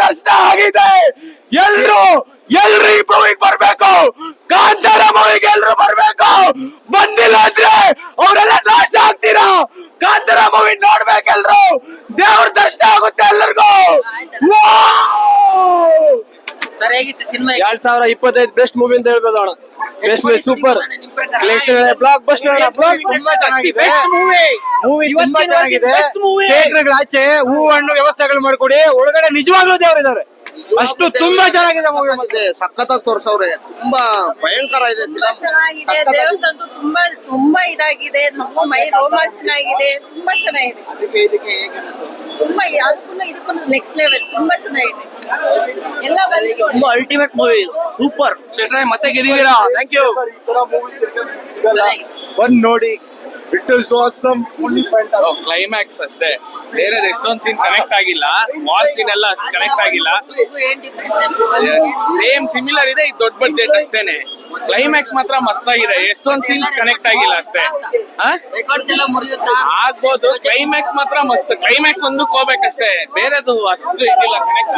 ದರ್ಶನ ಆಗಿದೆ. ಎಲ್ರು ಎಲ್ರು ಈ ಮೂವಿಗೆ ಬರ್ಬೇಕು. ಕಾಂತಾರ ಮೂವಿಗೆ ಎಲ್ರು ಬರ್ಬೇಕು. ಬಂದಿಲ್ಲ ಅಂದ್ರೆ ಅವರೆಲ್ಲ ನಾಶ ಆಗ್ತೀರಾ? ಕಾಂತಾರ ಮೂವಿ ನೋಡ್ಬೇಕೆಲ್ರು ದೇವ್ರ ದರ್ಶನ ಆಗುತ್ತೆ ಎಲ್ಲರಿಗೂ ಸರಿ ಹೇಗಿತ್ತು ಸಿನಿಮಾ ಎರಡ್ ಸಾವಿರ ಇಪ್ಪತ್ತೈದು ಬೆಸ್ಟ್ ಮೂವಿ ಅಂತ ಹೇಳ್ಬೋದು ಅಣ್ಣ. Best movie super blockbuster movie ತುಂಬಾ ಚೆನ್ನಾಗಿದೆ. ಥಿಯೇಟರ್ ಆಚೆ ಹೂ ಹಣ್ಣು ವ್ಯವಸ್ಥೆಗಳು ಮಾಡ್ಕೊಡಿ. ಒಳಗಡೆ ನಿಜವಾಗ್ಲೂ ದೇವರಿದ್ದಾರೆ. ಅಷ್ಟು ತುಂಬಾ ಚೆನ್ನಾಗಿದೆ ಮೂವಿ ಮತ್ತೆ. ಸಖತ್ತಾಗಿ ತೋರ್ಸವ್ರೆ. ತುಂಬಾ ಭಯಂಕರ ಇದೆ ದೇವ್ರದಂತೂ ತುಂಬಾ ತುಂಬಾ ಇದಾಗಿದೆ. ನಮ್ಮ ಮೈ ರೋಮಾಂಚನ ಆಗಿದೆ. ತುಂಬಾ ಚೆನ್ನಾಗಿದೆ. ತುಂಬಾ ಅದಕ್ಕೂ ಇದಕ್ಕೂ ನೆಕ್ಸ್ಟ್ ಲೆವೆಲ್ ತುಂಬಾ ಚೆನ್ನಾಗಿದೆ. ಎಲ್ಲ ತುಂಬಾ ಅಲ್ಟಿಮೇಟ್ ಮೂವಿ ಸೂಪರ್ ಚೆನ್ನಾಗಿ ಮತ್ತೆ ಗೆದಿದೀರಾ ಥ್ಯಾಂಕ್ ಯು ಬಂದ್ ನೋಡಿ it is awesome fully climax ಅಷ್ಟೇ. ಬೇರೆ ಎಷ್ಟೊಂದು ಸೀನ್ ಕನೆಕ್ಟ್ ಆಗಿಲ್ಲ. ವಾರ್ ಸೀನ್ ಎಲ್ಲ ಅಷ್ಟು ಕನೆಕ್ಟ್ ಆಗಿಲ್ಲ. ಏನ್ ಡಿಫ್ರೆನ್ಸ್ ಸೇಮ್ ಸಿಮಿಲರ್ ಇದೆ ಇದು ದೊಡ್ಡ ಬಜೆಟ್ ಅಷ್ಟೇನೆ. ಕ್ಲೈಮ್ಯಾಕ್ಸ್ ಮಾತ್ರ ಮಸ್ತ್ ಆಗಿದೆ. ಎಷ್ಟೊಂದ್ ಸೀನ್ಸ್ ಕನೆಕ್ಟ್ ಆಗಿಲ್ಲ ಅಷ್ಟೇ. ಆಗ್ಬೋದು. ಕ್ಲೈಮ್ಯಾಕ್ಸ್ ಮಾತ್ರ ಮಸ್ತ್. ಕ್ಲೈಮ್ಯಾಕ್ಸ್ ಒಂದು ಹೋಗ್ಬೇಕಷ್ಟೇ. ಬೇರೆದು ಅಷ್ಟು ಇದಿಲ್ಲ ಕನೆಕ್ಟ್